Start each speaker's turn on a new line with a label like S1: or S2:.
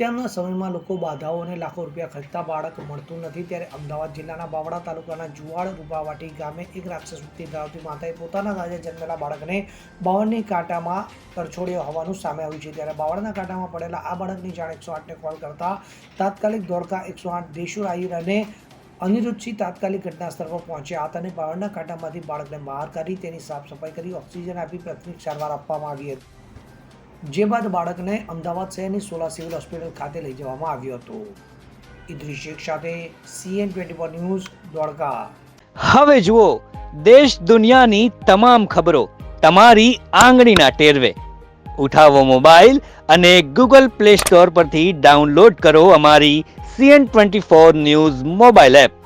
S1: અત્યારના સમયમાં લોકો બાધાઓ અને લાખો રૂપિયા ખર્ચતા બાળક મળતું નથી. ત્યારે અમદાવાદ જિલ્લાના બાવળા તાલુકાના જુવાડ રૂપાવાટી ગામે એક રાક્ષસ વૃત્તિ ધરાવતી માતાએ પોતાના તાજે જન્મેલા બાળકને બાવળની કાંટામાં તરછોડ્યો હોવાનું સામે આવ્યું છે. ત્યારે બાવળના કાંટામાં પડેલા આ બાળકની જાણ એકસો આઠને કોલ કરતા તાત્કાલિક દોડકા એકસો આઠ દેશુર આહીર અને અનિરુદ્ધસિંહ તાત્કાલિક ઘટના સ્થળ પર પહોંચ્યા હતા અને બાવળના કાંટામાંથી બાળકને બહાર કાઢી તેની સાફ સફાઈ કરી ઓક્સિજન આપી પ્રાથમિક સારવાર આપવામાં આવી હતી. જે બાદ બાળકને અમદાવાદ શહેરની સોલા સિવિલ હોસ્પિટલ ખાતે લઈ જવામાં આવ્યું હતું. ઇદ્રિસ શેખ સાથે C N twenty four news Dwarka.
S2: હવે જુઓ, દેશ દુનિયાની તમામ ખબરો તમારી આંગળીના ટેરવે. ઉઠાવો મોબાઈલ અને ગૂગલ પ્લે સ્ટોર પરથી ડાઉનલોડ કરો અમારી C N twenty four news mobile app.